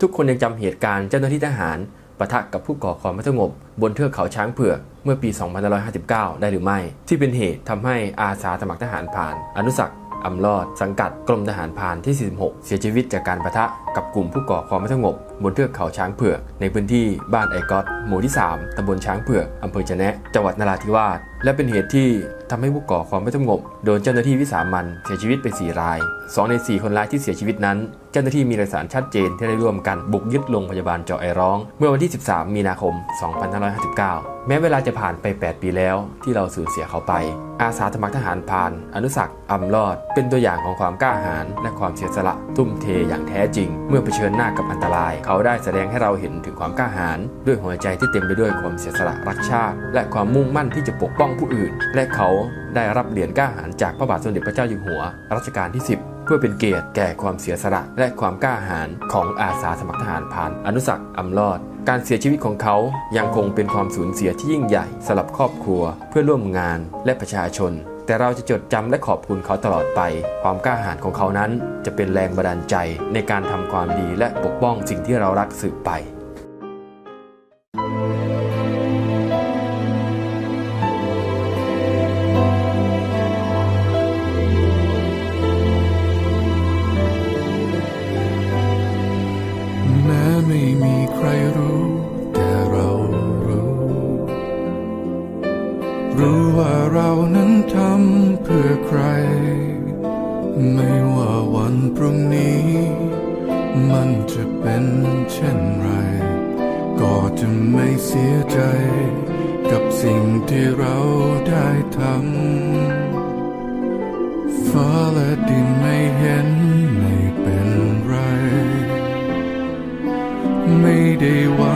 ทุกคนยังจำเหตุการณ์เจ้าหน้าที่ทหารปะทะกับผู้ก่อความไม่สงบบนเทือกเขาช้างเผือกเมื่อปี 2559 ได้หรือไม่ ที่เป็นเหตุทำให้อาสาสมัครทหารผ่าน อนุสักอำรอด สังกัดกรมทหารผ่านที่ 46 เสียชีวิตจากการปะทะ กับกลุ่มผู้ก่อความไม่สงบบนเทือกเขาช้างเผือก ในพื้นที่บ้านไอกอตหมู่ที่ 3ตำบลช้างเผือกอำเภอจะแนะจังหวัดนราธิวาสและเป็นเหตุที่ทำให้ผู้ก่อความไม่สงบโดนเจ้าหน้าที่วิสามันเสียชีวิตไป 4 ราย 2 ใน 4 คนร้ายที่เสียชีวิตนั้น เจ้าหน้าที่มีเอกสารชัดเจนที่ได้ร่วมกันบุกยึดโรงพยาบาลเจาะไอร้อง เมื่อวันที่ 13 มีนาคม 2559 แม้เวลาจะผ่านไป 8 ปีแล้ว ที่เราสูญเสียเขาไป อาสาสมัครทหารพาน อนุสักดิ์อำรอด เป็นตัวอย่างของความกล้าหาญและความเสียสละทุ่มเทอย่างแท้จริงเมื่อเผชิญหน้ากับอันตราย เขาได้แสดงให้เราเห็นถึงความกล้าหาญด้วยหัวใจที่เต็มไปด้วยความเสียสละรักชาติ และความมุ่งมั่นที่จะปกป้องผู้อื่น และเขาได้รับเหรียญกล้าหาญจากพระบาทสมเด็จพระเจ้าอยู่หัว รัชกาลที่ 10เพื่อเป็นเกียรติแก่ความเสียสละและความกล้าหาญของอาสาสมัครทหารพรานอนุสักดิ์อำรอด การเสียชีวิตของเขายังคงเป็นความสูญเสียที่ยิ่งใหญ่สำหรับครอบครัว เพื่อนร่วมงานและประชาชน แต่เราจะจดจำและขอบคุณเขาตลอดไป ความกล้าหาญของเขานั้นจะเป็นแรงบันดาลใจในการทำความดีและปกป้องสิ่งที่เรารักสืบไป รู้ว่าเรานั้นทำเพื่อใคร ไม่ว่าวันพรุ่งนี้ มันจะเป็นเช่นไร ก็จะไม่เสียใจ กับสิ่งที่เราได้ทำฟ้าและดินไม่เห็นไม่เป็นไร ไม่ได้วัง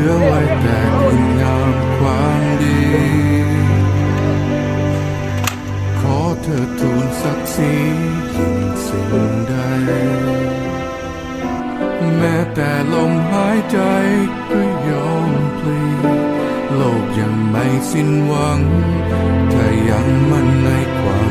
ลือไว้แต่คุณงามความดี ขอเธอทูลศักดิ์ศรียิ่งสิ่งใด แม้แต่ลมหายใจก็ยอมพลีโลกยังไม่สิ้นหวัง ถ้ายังมั่นในความ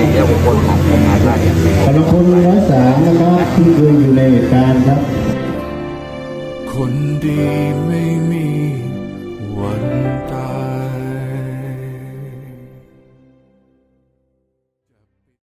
เป็นเจ้าคนของโครงงานราชการกำลังคนร้อยสามนะครับที่เคยอยู่ในเหตุการณ์ครับ คนดี